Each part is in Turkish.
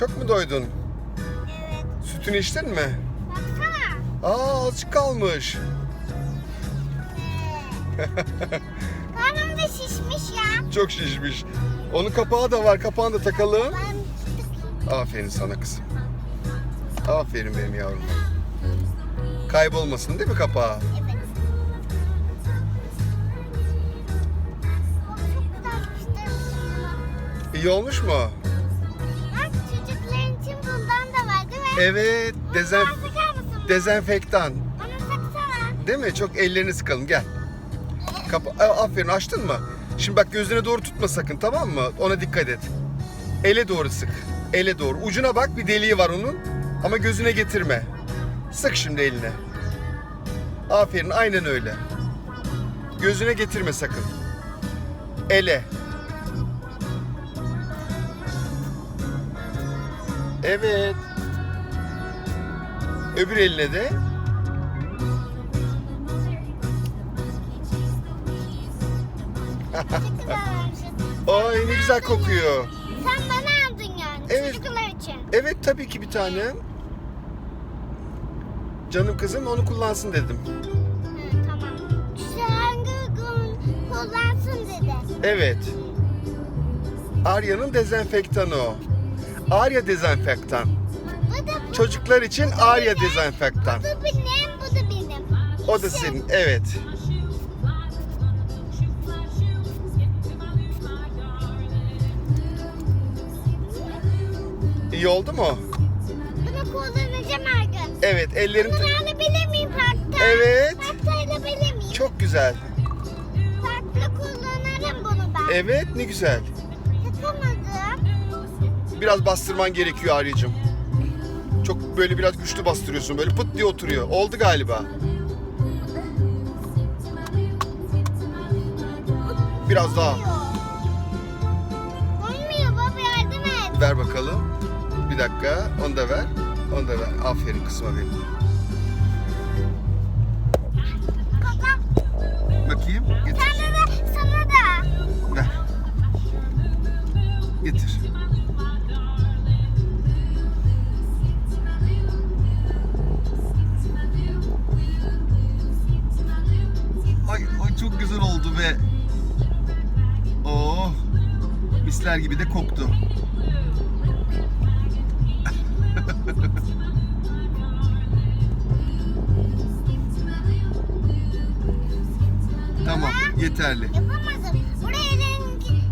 Çok mu doydun? Evet. Sütünü içtin mi? Baksana. Aa azıcık kalmış. Karnım da şişmiş ya. Çok şişmiş. Onun kapağı da var. Kapağını da takalım. Aferin sana kızım. Aferin benim yavrum. Kaybolmasın değil mi kapağı? evet. İyi olmuş mu? Evet. Dezen dezenfektan. Değil mi? Çok ellerini sıkalım. Gel. Kapa A- Aferin açtın mı? Şimdi bak gözüne doğru tutma sakın tamam mı? Ona dikkat et. Ele doğru sık. Ele doğru. Ucuna bak bir deliği var onun. Ama gözüne getirme. Sık şimdi eline. Aferin aynen öyle. Gözüne getirme sakın. Ele. Evet. Öbür eline de. Ay ne güzel kokuyor. Sen bana aldın yani. Evet. Çocuklar için. Evet tabii ki bir tane. Canım kızım onu kullansın dedim. Hı, tamam. Şu hangi gün kullansın dedi. Evet. Arya'nın dezenfektanı o. Arya dezenfektan. Bu da Çocuklar için Arya dezenfektan. bu benim, bu da benim. O da senin. Evet. İyi oldu mu? Bunu kullanacağım her gün. Evet ellerin... Bunu alabilir miyim parkta? Evet. Parkta alabilir miyim? Çok güzel. Parkta kullanırım bunu ben. Evet ne güzel. Takamadım. Biraz bastırman gerekiyor Arya'cığım. Çok böyle biraz güçlü bastırıyorsun. Böyle pıt diye oturuyor. Oldu galiba. Biraz daha. Olmuyor baba yardım et. Ver bakalım. Bir dakika. Onu da ver. Onu da ver. Aferin kısma benim. Oldu be. Oh. Misler gibi de koktu. tamam, yeterli. Yapamadım. Buraya rengi.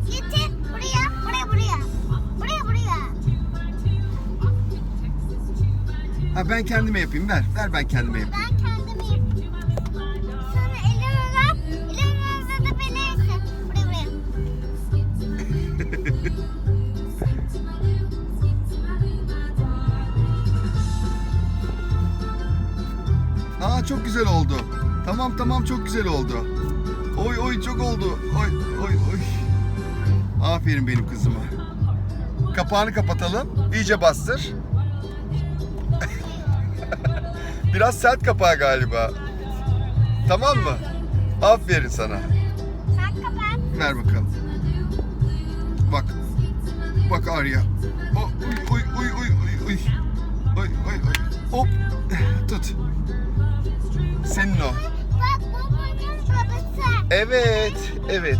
Buraya, buraya, buraya. Buraya, buraya. Ha ben kendime yapayım. Ver. Ver ben kendime yapayım. Ben Aa çok güzel oldu. Tamam tamam çok güzel oldu. Oy oy çok oldu. Oy oy oy. Aferin benim kızıma. Kapağını kapatalım. İyice bastır. Biraz sert kapağı galiba. Tamam mı? Aferin sana. Sen kapat. Ver bakalım. Bak. Bak Arya. O, Uy uy uy uy uy uy. Oy oy oy. Hop. Tut. Senin o. Bak babası. Evet, evet.